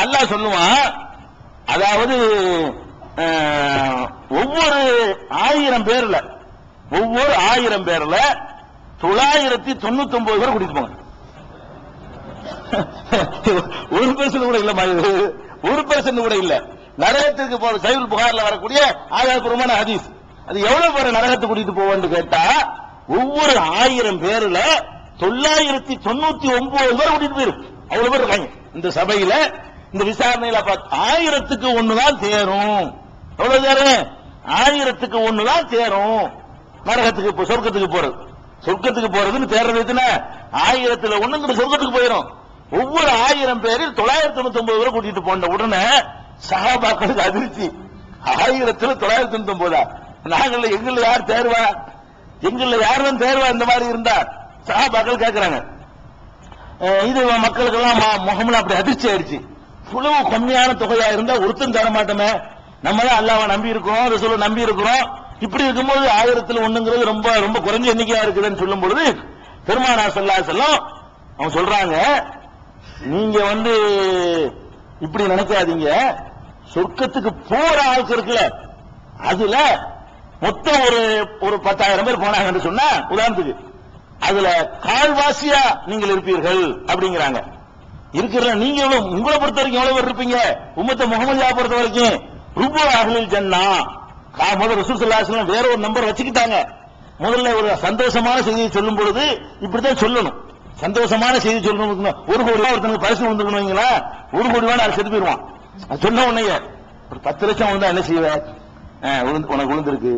அல்லாஹ் சொல்லுவான் அதாவது ஒவ்வொரு ஆயிரம் பேர்ல ஒவ்வொரு ஆயிரம் பேர்ல தொள்ளாயிரத்தி தொண்ணூத்தி ஒன்பது பேர் கூட்டிட்டு ஒரு பெர்சன்ட் கூட இல்ல இது. ஒரு பெர்சன்ட் கூட இல்ல. நரகத்திற்கு போற சைவல் புகார்ல வரக்கூடிய ஆதாரபூர்வமான ஹதீஸ். அது எவ்வளவு பேர் நரகத்தை கூட்டிட்டு போவோம்னு கேட்டா ஒவ்வொரு ஆயிரம் பேர்ல தொள்ளாயிரத்தி தொண்ணூத்தி ஒன்பது பேர் கூட்டிட்டு போயிரும் அவ்வளவு பேர் இருக்காங்க. இந்த சபையில இந்த விசாரணையில ஆயிரத்துக்கு ஒண்ணுதான் சேரும். எவ்வளவு சேரும் ஆயிரத்துக்கு ஒண்ணுதான் சேரும். நரகத்துக்கு சொர்க்கத்துக்கு போறது. சொர்க்கத்துக்கு போறதுன்னு தேர்றது எத்தனை? ஆயிரத்துல ஒண்ணுங்கிற சொர்க்கத்துக்கு போயிடும் ஒவ்வொரு ஆயிரம் பேரில் தொள்ளாயிரத்தி தொண்ணூத்தி ஒன்பது பேரை கூட்டிட்டு போன உடனே சகாபாக்களுக்கு அதிர்ச்சி. ஆயிரத்துல தொள்ளாயிரத்தி தொண்ணூத்தி ஒன்பதா நாங்கள எங்கள யார் தேர்வா? எங்கள யாரும் தேர்வா? இந்த மாதிரி இருந்தா சகாபாக்கள் கேட்கறாங்க இது மக்களுக்கெல்லாம் ம- முகம்ல அப்படி அதிர்ச்சி ஆயிடுச்சு. இவ்வளவு கம்மியான தொகையா இருந்தா ஒருத்தன் தர மாட்டோமே. நம்ம தான் அல்லாவை நம்பி இருக்கோம் ரசூலை நம்பி இருக்கிறோம். இப்படி இருக்கும்போது ஆயிரத்தில் ஒண்ணுங்கிறது ரொம்ப ரொம்ப குறைஞ்ச எண்ணிக்கையா இருக்குதுன்னு சொல்லும் பொழுது பெருமானா சொல்லா செல்லம் அவங்க சொல்றாங்க நீங்க வந்து இப்படி நினைக்காதீங்க. சொர்க்கத்துக்கு போற ஆளுக்கு இருக்குல்ல அதுல மொத்தம் ஒரு ஒரு பத்தாயிரம் பேர் போனாங்கன்னு சொன்னா உதாரணத்துக்கு அதுல கால்வாசியா நீங்கள் இருப்பீர்கள் அப்படிங்கிறாங்க. இருக்கிற நீங்க எவ்வளவு உங்களை பொறுத்த வரைக்கும் எவ்வளவு பேர் இருப்பீங்க? உம்மத்த முகமதியா பொறுத்த வரைக்கும் ருபு அகலில் ஜன்னா. கா முதல் ரசூல் ஸல்லல்லாஹு வேற ஒரு நம்பர் வச்சுக்கிட்டாங்க. முதல்ல ஒரு சந்தோஷமான செய்தியை சொல்லும் பொழுது இப்படித்தான் சொல்லணும். சந்தோஷமான செய்தி சொல்லணும். ஒரு கோடி ரூபாய் ஒருத்தனுக்கு பரிசு வந்துருக்கணும் ஒரு கோடி ரூபாய் அதை செத்து போயிருவான் அது சொன்ன உடனே ஒரு பத்து லட்சம் வந்தா என்ன செய்வ? உனக்கு விழுந்திருக்கு.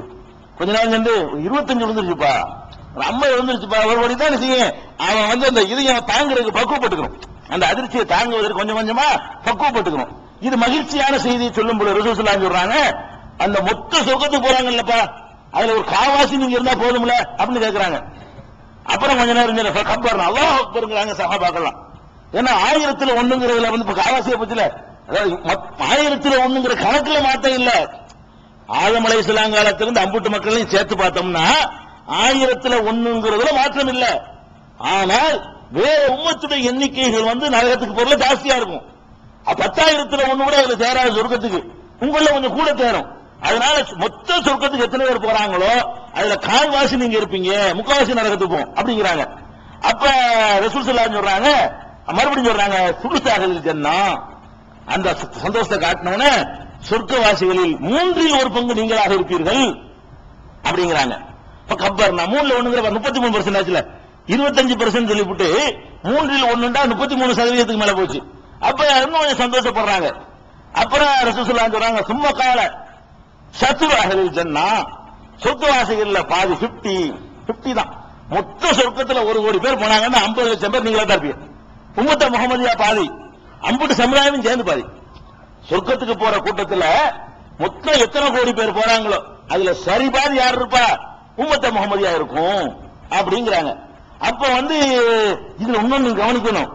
கொஞ்ச நாள் சேர்ந்து இருபத்தஞ்சு விழுந்துருச்சுப்பா. ஒரு ஐம்பது விழுந்துருச்சுப்பா. ஒரு கோடி தான் என்ன செய்யும் அவன் வந்து அந்த இதையும் தாங்குறதுக்கு பக்குவப்பட்டுக்கணும். அந்த அதிர்ச்சியை தாங்குவதற்கு கொஞ்சம் கொஞ்சமா பக்குவப்பட்டுக்கணும் இது மகிழ்ச்சியான செய்தியை சொல்லும் போது ரசூலுல்லாஹி சொல்றாங்க அந்த மொத்த சொர்க்கத்துக்கு போறாங்கல்லப்பா அதுல ஒரு காவாசி நீங்க இருந்தா போதும்ல அப்படின்னு கேட்கறாங்க அப்புறம் கொஞ்ச நேரம் கம்பர் கப்பர் அல்லாஹ் அக்பருங்கிறாங்க சஹாபாக்கெல்லாம் ஏன்னா ஆயிரத்துல ஒண்ணுங்கிறதுல வந்து இப்ப காவாசிய பத்தில ஆயிரத்துல ஒண்ணுங்கிற கணக்குல மாத்தம் இல்ல. ஆழமலை சிலாங்காலத்திலிருந்து அம்புட்டு மக்களையும் சேர்த்து பார்த்தோம்னா ஆயிரத்துல ஒண்ணுங்கிறதுல மாற்றம் இல்ல. ஆனால் வேற உம்மத்துடைய எண்ணிக்கைகள் வந்து நரகத்துக்கு பொருள் ஜாஸ்தியா இருக்கும். பத்தாயிரத்துல ஒண்ணு கூட அதுல சேராது சொர்க்கத்துக்கு. உங்கள கொஞ்சம் கூட தேரும் அதனால மொத்த சொர்க்கத்துக்கு எத்தனை பேர் போறாங்களோ அதுல கால்வாசி நீங்க இருப்பீங்க முக்காவாசி நரகத்துக்கு போகும் அப்படிங்கிறாங்க. அப்ப ரசூல் ஸல்லல்லாஹு சொல்றாங்க மறுபடியும் சொல்றாங்க சுடுசாகலில் ஜன்னா. அந்த சந்தோஷத்தை காட்டினவன சொர்க்கவாசிகளில் மூன்றில் ஒரு பங்கு நீங்களாக இருப்பீர்கள் அப்படிங்கிறாங்க. இப்ப கப்பர் நான் மூணுல ஒண்ணுங்கிற முப்பத்தி மூணு பர்சன்ட் ஆச்சுல. இருபத்தஞ்சு பர்சன்ட் சொல்லிவிட்டு மூன்றில் ஒன்றுண்டா முப்பத்தி மூணு சதவீதத்துக்கு மேல போச்சு. அப்ப இன்னும் கொஞ்சம் சந்தோஷப்படுறாங்க. அப்புறம் ரசூசுல்லா சொல்றாங்க சும்மா கால சத்துரு சொன்னா சொத்து சொர்க்கவாசிகள்ல பாதி 50 50 தான். மொத்த சொர்க்கத்துல ஒரு கோடி பேர் போனாங்கன்னா ஐம்பது லட்சம் பேர் நீங்களா தான் இருப்பீங்க. உம்மத்த முகமதியா பாதி அம்புட்டு சமுதாயமும் சேர்ந்து பாதி. சொர்க்கத்துக்கு போற கூட்டத்துல மொத்தம் எத்தனை கோடி பேர் போறாங்களோ அதுல சரி பாதி யார் இருப்பா? உம்மத்த முகமதியா இருக்கும். அப்படிங்கிறாங்க. அப்ப வந்து இதுல இன்னொன்னு கவனிக்கணும்.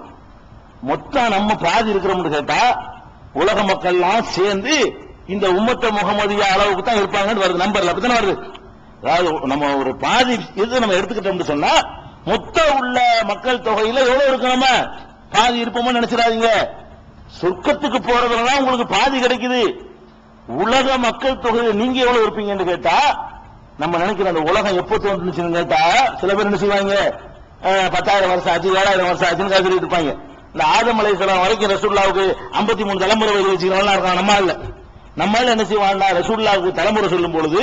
மொத்தம் நம்ம பாதி இருக்கிறோம்னு கேட்டா உலக மக்கள்லாம் சேர்ந்து இந்த உம்மத்த முகமதியா அளவுக்கு தான் இருப்பாங்கன்னு வருது. நம்பர்ல அப்படித்தானே வருது? அதாவது நம்ம ஒரு பாதி இது நம்ம எடுத்துக்கிட்டோம்னு சொன்னா மொத்தம் உள்ள மக்கள் தொகையில எவ்வளவு இருக்கு நம்ம? பாதி இருப்போமோ நினைச்சிடாதீங்க. சொர்க்கத்துக்கு போறதுலாம் உங்களுக்கு பாதி கிடைக்குது. உலக மக்கள் தொகையில நீங்க எவ்வளவு இருப்பீங்கன்னு கேட்டா நம்ம நினைக்கிற அந்த உலகம் எப்போ தோன்றுச்சுன்னு கேட்டா சில பேர் என்ன செய்வாங்க பத்தாயிரம் வருஷம் ஆச்சு ஏழாயிரம் வருஷம் ஆச்சுன்னு சொல்லிட்டு இருப்பாங்க. இந்த ஆதம் அலைஹிஸ்ஸலாம் வரைக்கும் ரசூல்லாவுக்கு 54 மூணு தலைமுறை வயது வச்சுக்கிறவங்க இருக்காங்க. நம்ம இல்ல. நம்ம என்ன செய்வாங்கன்னா ரசூல்லாவுக்கு தலைமுறை சொல்லும் பொழுது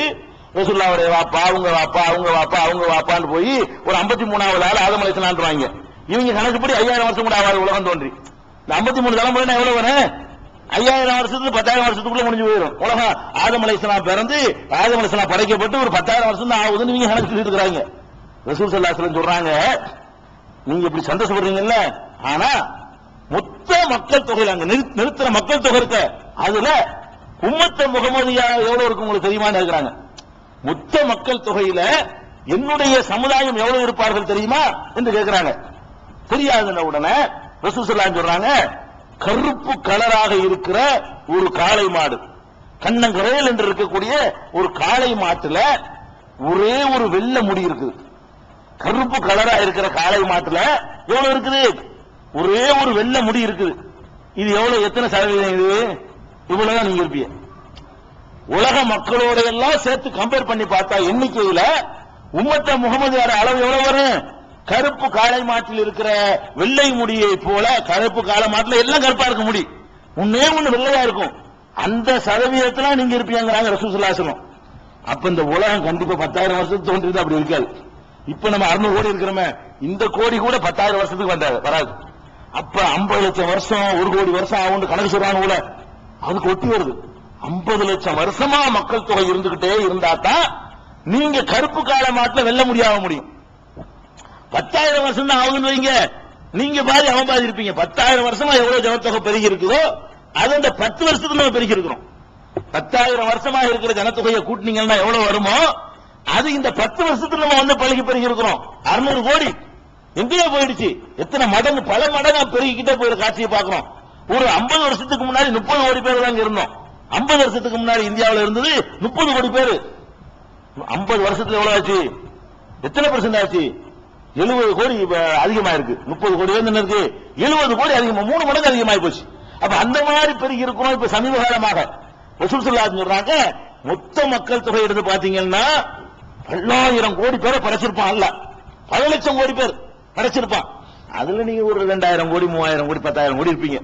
ரசூல்லாவுடைய வாப்பா அவங்க வாப்பா அவங்க வாப்பா அவங்க வாப்பான்னு போய் ஒரு 53 மூணாவது ஆள் ஆதம் அலைஹிஸ்ஸலாம்ன்றாங்க இவங்க கணக்குப்படி ஐயாயிரம் வருஷம் கூட ஆகாது உலகம் தோன்றி. இந்த 53 மூணு தலைமுறை நான் எவ்வளவு வரேன் ஐயாயிரம் வருஷத்துக்கு பத்தாயிரம் வருஷத்துக்குள்ள முடிஞ்சு போயிடும். உலகம் ஆதம் பிறந்து ஆதம் அலைஹிஸ்ஸலாம் படைக்கப்பட்டு ஒரு பத்தாயிரம் வருஷம் தான் ஆகுதுன்னு நீங்க கணக்கு சொல்லிட்டு இருக்கிறாங்க. ரசூல் சல்லாஸ்லம் சொல்றாங்க நீங்க இப்படி சந்தோஷப்படுறீங்கல்ல? ஆனா மொத்த மக்கள் தொகையில் அங்க நிறு- நிறுத்துற மக்கள் தொகை இருக்க அதுல உம்மத்த முகமதியா எவ்வளவு இருக்கு உங்களுக்கு தெரியுமான்னு இருக்கிறாங்க மொத்த மக்கள் தொகையில என்னுடைய சமுதாயம் எவ்வளவு இருப்பார்கள் தெரியுமா என்று கேட்கிறாங்க தெரியாதுன்ன உடனே ரசூசல்லாம் சொல்றாங்க கருப்பு கலராக இருக்கிற ஒரு காளை மாடு கண்ணங்கரையில் என்று இருக்கக்கூடிய ஒரு காளை மாட்டுல ஒரே ஒரு வெள்ளை முடி இருக்குது. கருப்பு கலரா இருக்கிற காளை மாட்டுல எவ்வளவு இருக்குது? ஒரே ஒரு வெள்ளை முடி இருக்குது. இது எவ்வளவு? எத்தனை சதவீதம் இது? இவ்வளவுதான் நீங்க இருப்பீங்க. உலக மக்களோட எல்லாம் சேர்த்து கம்பேர் பண்ணி பார்த்தா எண்ணிக்கையில உம்மத்த முகமது அளவு எவ்வளவு வரும்? கருப்பு காளை மாட்டில் இருக்கிற வெள்ளை முடியை போல கருப்பு காளை மாட்டில் எல்லாம் கருப்பா இருக்க முடி. ஒன்னே ஒண்ணு வெள்ளையா இருக்கும். அந்த சதவீதத்துல நீங்க இருப்பீங்கிறாங்க ரசூசலாசனம் அப்ப இந்த உலகம் கண்டிப்பா பத்தாயிரம் வருஷத்துக்கு தோன்றியது அப்படி இருக்காது. இப்ப நம்ம அறுநூறு கோடி இருக்கிறோமே இந்த கோடி கூட பத்தாயிரம் வருஷத்துக்கு வந்தாது வராது. அப்ப ஐம்பது லட்சம் வருஷம் ஒரு கோடி வருஷம் ஆகும் கணக்கு சொல்றாங்க கூட அதுக்கு ஒட்டி வருது. ஐம்பது லட்சம் வருஷமா மக்கள் தொகை இருந்துகிட்டே இருந்தா தான் நீங்க கருப்பு கால மாட்டில் வெல்ல முடியாம முடியும். பத்தாயிரம் வருஷம் தான் ஆகுதுன்னு வைங்க. நீங்க பாதி அவன் பாதி இருப்பீங்க. பத்தாயிரம் வருஷமா எவ்வளவு ஜனத்தொகை பெருகி இருக்குதோ அது அந்த பத்து வருஷத்துக்கு நம்ம பெருகி இருக்கிறோம் பத்தாயிரம் வருஷமா இருக்கிற ஜனத்தொகையை கூட்டினீங்கன்னா எவ்வளவு வருமோ அது இந்த பத்து வருஷத்துல நம்ம வந்து பழகி பெருகி இருக்கிறோம் அறுநூறு கோடி. எங்கேயோ போயிடுச்சு. எத்தனை மடங்கு பல மடங்கா பெருகிக்கிட்டே போயிரு காட்சியை பார்க்கிறோம். ஒரு ஐம்பது வருஷத்துக்கு முன்னாடி முப்பது கோடி பேர் தான் இருந்தோம். ஐம்பது வருஷத்துக்கு முன்னாடி இந்தியாவில் இருந்தது முப்பது கோடி பேர். ஐம்பது வருஷத்துல எவ்வளவு ஆச்சு? எத்தனை பர்சன்ட் ஆச்சு? எழுபது கோடி இப்ப அதிகமா இருக்கு முப்பது கோடி வந்து என்ன இருக்கு? எழுபது கோடி அதிகமா மூணு மடங்கு அதிகமாகி போச்சு. அப்ப அந்த மாதிரி பெருகி இருக்கிறோம் இப்ப சமீப காலமாக ரசூல் சொல்றாங்க மொத்த மக்கள் தொகை எடுத்து பாத்தீங்கன்னா பல்லாயிரம் கோடி பேரை படைச்சிருப்பான் அல்ல. பல லட்சம் கோடி பேர் படைச்சிருப்பான். அதுல நீங்க ஒரு ரெண்டாயிரம் கோடி மூவாயிரம் கோடி பத்தாயிரம் கோடி இருப்பீங்க.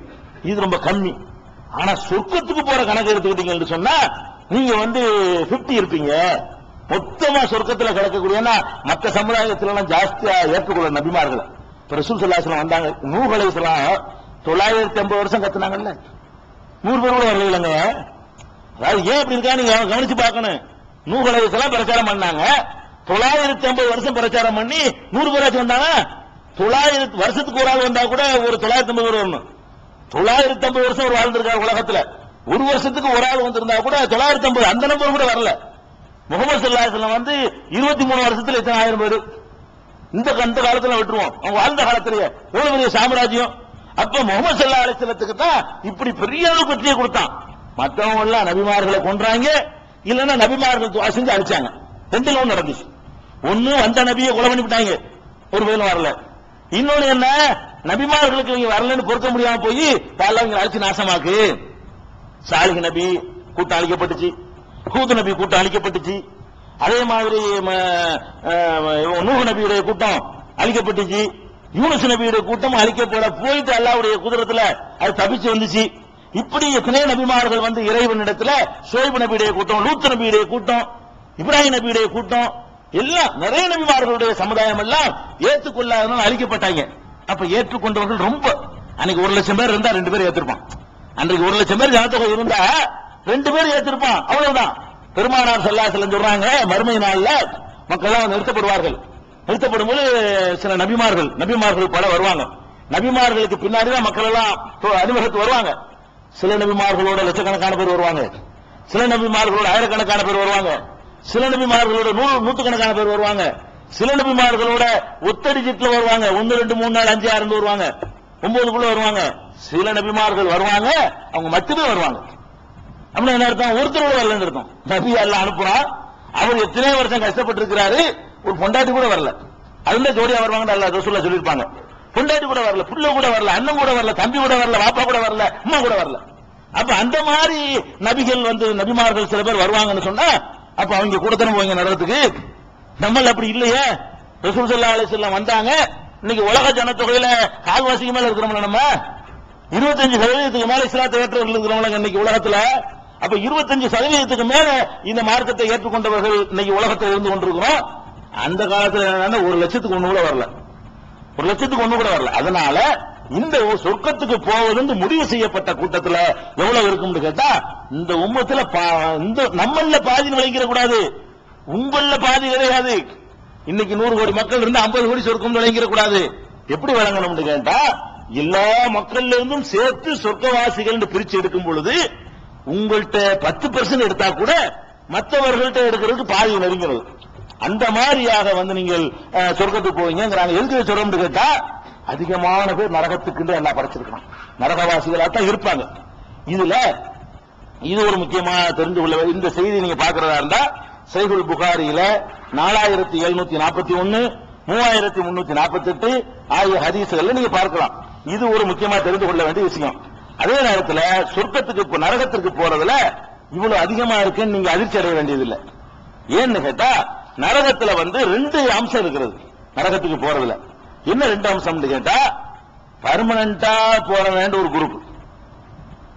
இது ரொம்ப கம்மி. ஆனா சொர்க்கத்துக்கு போற கணக்கு எடுத்துக்கிட்டீங்கன்னு சொன்னா நீங்க வந்து 50 இருப்பீங்க. மொத்தமா சொர்க்கத்துல கிடக்கக்கூடியனா மற்ற சமுதாயத்துல எல்லாம் ஜாஸ்தியா ஏற்றுக்கொள்ள நபிமார்கள். இப்ப ரசூல் சல்லாஸ்லாம் வந்தாங்க. நூறு அலைஹிஸ்ஸலாம் தொள்ளாயிரத்தி ஐம்பது வருஷம் கத்துனாங்கல்ல. நூறு பேர் கூட வரல இல்லைங்க அதாவது ஏன் அப்படி இருக்கா நீங்க கவனிச்சு பார்க்கணும். நூறு பிரச்சாரம் பண்ணாங்க. தொள்ளாயிரத்தி ஐம்பது வருஷம் பிரச்சாரம் பண்ணி நூறு பேராச்சும் வந்தாங்க. தொள்ளாயிரத்து வருஷத்துக்கு ஒரு ஆள் வந்தா கூட ஒரு தொள்ளாயிரத்தி ஐம்பது பேர் வரணும். தொள்ளாயிரத்தி ஐம்பது வருஷம் ஒரு வாழ்ந்திருக்காரு உலகத்துல. ஒரு வருஷத்துக்கு ஒரு ஆள் வந்திருந்தா கூட தொள்ளாயிரத்தி ஐம்பது அந்த நம்பர் கூட வரல. முகமது சல்லாஹ் வந்து இருபத்தி மூணு வருஷத்துல எத்தனை ஆயிரம் பேர்? இந்த அந்த காலத்துல விட்டுருவோம். அவங்க வாழ்ந்த காலத்திலேயே. எவ்வளவு பெரிய சாம்ராஜ்யம்? அப்ப முகமது சல்லா அலிஸ்லத்துக்கு தான் இப்படி பெரிய அளவு வெற்றியை கொடுத்தான். மற்றவங்க எல்லாம் நபிமார்களை கொன்றாங்க. இல்லைன்னா நபிமார்கள் துவா செஞ்சு அழிச்சாங்க ரெண்டுல நடந்துச்சு. ஒண்ணு வந்த நபியை கொலை பண்ணி விட்டாங்க ஒரு பேரும் வரல. இன்னொன்னு என்ன? நபிமார்களுக்கு இவங்க வரலன்னு பொறுக்க முடியாம போய் பல இவங்க அழிச்சு நாசமாக்கு. சாலிக நபி கூட்டம் அழிக்கப்பட்டுச்சு. ஹூத் நபி கூட்டம் அழிக்கப்பட்டுச்சு. அதே மாதிரி நூக நபியுடைய கூட்டம் அழிக்கப்பட்டுச்சு. யூனஸ் நபியுடைய கூட்டம் அழிக்கப்பட போயிட்டு அல்லாவுடைய குதிரத்துல அது தப்பிச்சு வந்துச்சு. இப்படி எத்தனையோ நபிமார்கள் வந்து இறைவனிடத்துல சோய்பு நபியுடைய கூட்டம் லூத்து நபியுடைய கூட்டம் இப்ராஹிம் நபியுடைய கூட்டம் எல்லாம் நிறைய நபிமார்களுடைய சமுதாயம் எல்லாம் ஏற்றுக்கொள்ளாதனால அழிக்கப்பட்டாங்க. அப்ப ஏற்றுக்கொண்டவர்கள் ரொம்ப. அன்னைக்கு ஒரு லட்சம் பேர் இருந்தா ரெண்டு பேர் ஏத்திருப்பான். அன்றைக்கு ஒரு லட்சம் பேர் ஜனத்தொகை இருந்தா ரெண்டு பேர் ஏத்திருப்பான். அவ்வளவுதான். பெருமானார் செல்லாசலம் சொல்றாங்க மறுமை நாள்ல மக்கள் எல்லாம் நிறுத்தப்படுவார்கள். நிறுத்தப்படும் போது சில நபிமார்கள் நபிமார்கள் பல வருவாங்க. நபிமார்களுக்கு பின்னாடி தான் மக்கள் எல்லாம் அறிமுகத்து வருவாங்க. சில நபிமார்களோட லட்சக்கணக்கான பேர் வருவாங்க. சில நபிமார்களோட ஆயிரக்கணக்கான பேர் வருவாங்க. சில நபிமார்களோட நூறு நூற்றுக்கணக்கான பேர் வருவாங்க. சில நபிமார்களோட ஒத்தடி ஜிட்ல வருவாங்க. ஒன்னு ரெண்டு மூணு நாலு அஞ்சு ஆறு வருவாங்க. ஒன்பதுக்குள்ள வருவாங்க. சில நபிமார்கள் வருவாங்க. அவங்க மட்டுமே வருவாங்க. அப்படின்னா என்ன அர்த்தம்? ஒருத்தரோட வரலன்னு அர்த்தம். நபி எல்லாம் அனுப்புறான் அவர் எத்தனையோ வருஷம் கஷ்டப்பட்டு இருக்கிறாரு ஒரு பொண்டாட்டி கூட வரல. அதுல ஜோடியா வருவாங்கன்னு அல்ல ரசூல்லா சொல்லியிருப்பாங்க. பொண்டாட்டி கூட வரல புள்ள கூட வரல அண்ணன் கூட வரல தம்பி கூட வரல பாப்பா கூட வரல அம்மா கூட வரல. அப்ப அந்த மாதிரி நபிகள் வந்து நபிமார்கள் சில பேர் வருவாங்கன்னு சொன்னா அப்ப அவங்க கூட தானே போவீங்க நரகத்துக்கு நம்மள அப்படி இல்லையே. ரசூல் சல்லா அலிஸ்லாம் வந்தாங்க. இன்னைக்கு உலக ஜனத்தொகையில கால்வாசிக்கு மேல இருக்கிறோம்ல நம்ம? இருபத்தஞ்சு சதவீதத்துக்கு மேல இஸ்லாத்தை ஏற்றவர்கள் இருக்கிறவங்க இன்னைக்கு உலகத்துல. அப்ப இருபத்தஞ்சு சதவீதத்துக்கு மேல இந்த மார்க்கத்தை ஏற்றுக்கொண்டவர்கள் இன்னைக்கு உலகத்தில் இருந்து கொண்டிருக்கிறோம். அந்த காலத்துல என்னன்னா ஒரு லட்சத்துக்கு ஒண்ணு கூட வரல. ஒரு லட்சத்துக்கு ஒண்ணு கூட வரல. அதனால இந்த சொர்க்கத்துக்கு போவதுன்னு முடிவு செய்யப்பட்ட கூட்டத்துல எவ்வளவு இருக்கும்னு கேட்டா இந்த உம்மத்துல பா- இந்த நம்மள பாதி விளைக்கிற கூடாது. உங்கள பாதி கிடையாது. இன்னைக்கு நூறு கோடி மக்கள் இருந்து ஐம்பது கோடி சொர்க்கம் விளங்கிற கூடாது. எப்படி வழங்கணும்னு கேட்டா எல்லா மக்கள்ல இருந்தும் சேர்த்து சொர்க்கவாசிகள் பிரிச்சு எடுக்கும் பொழுது உங்கள்கிட்ட பத்து பர்சன்ட் எடுத்தா கூட மற்றவர்கள்ட்ட எடுக்கிறதுக்கு பாதி நெருங்கிறது. அந்த மாதிரியாக வந்து நீங்கள் சொர்க்கத்துக்கு போவீங்கிறாங்க எதுக்கு சொல்றோம்னு கேட்டா அதிகமான பேர் நரகத்துக்கு எல்லாம் படைச்சிருக்கான் நரகவாசிகளாக தான் இருப்பாங்க. இதுல இது ஒரு முக்கியமா தெரிந்து கொள்ள இந்த செய்தி நீங்க பாக்குறதா இருந்தா சைகுல் புகாரியில நாலாயிரத்தி எழுநூத்தி நாற்பத்தி ஒன்னு மூவாயிரத்தி முன்னூத்தி நாற்பத்தி எட்டு ஆகிய ஹதீசுகள்ல நீங்க பார்க்கலாம். இது ஒரு முக்கியமா தெரிந்து கொள்ள வேண்டிய விஷயம். அதே நேரத்தில் சொர்க்கத்துக்கு நரகத்திற்கு போறதுல இவ்வளவு அதிகமா இருக்குன்னு நீங்க அதிர்ச்சி அடைய வேண்டியதில்லை. ஏன்னு கேட்டா நரகத்துல வந்து ரெண்டு அம்சம் இருக்கிறது. நரகத்துக்கு போறதுல. என்ன ரெண்டு அம்சம்னு கேட்டா பர்மனண்டா போற வேண்டிய ஒரு குரூப்.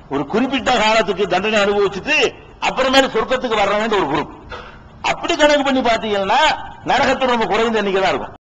ஒரு குறிப்பிட்ட காலத்துக்கு தண்டனை அனுபவிச்சுட்டு அப்புறமேல சொர்க்கத்துக்கு வர வேண்டிய ஒரு குரூப். அப்படி கணக்கு பண்ணி பாத்தீங்கன்னா நரகத்துல ரொம்ப குறைந்த எண்ணிக்கை தான் இருக்கும்.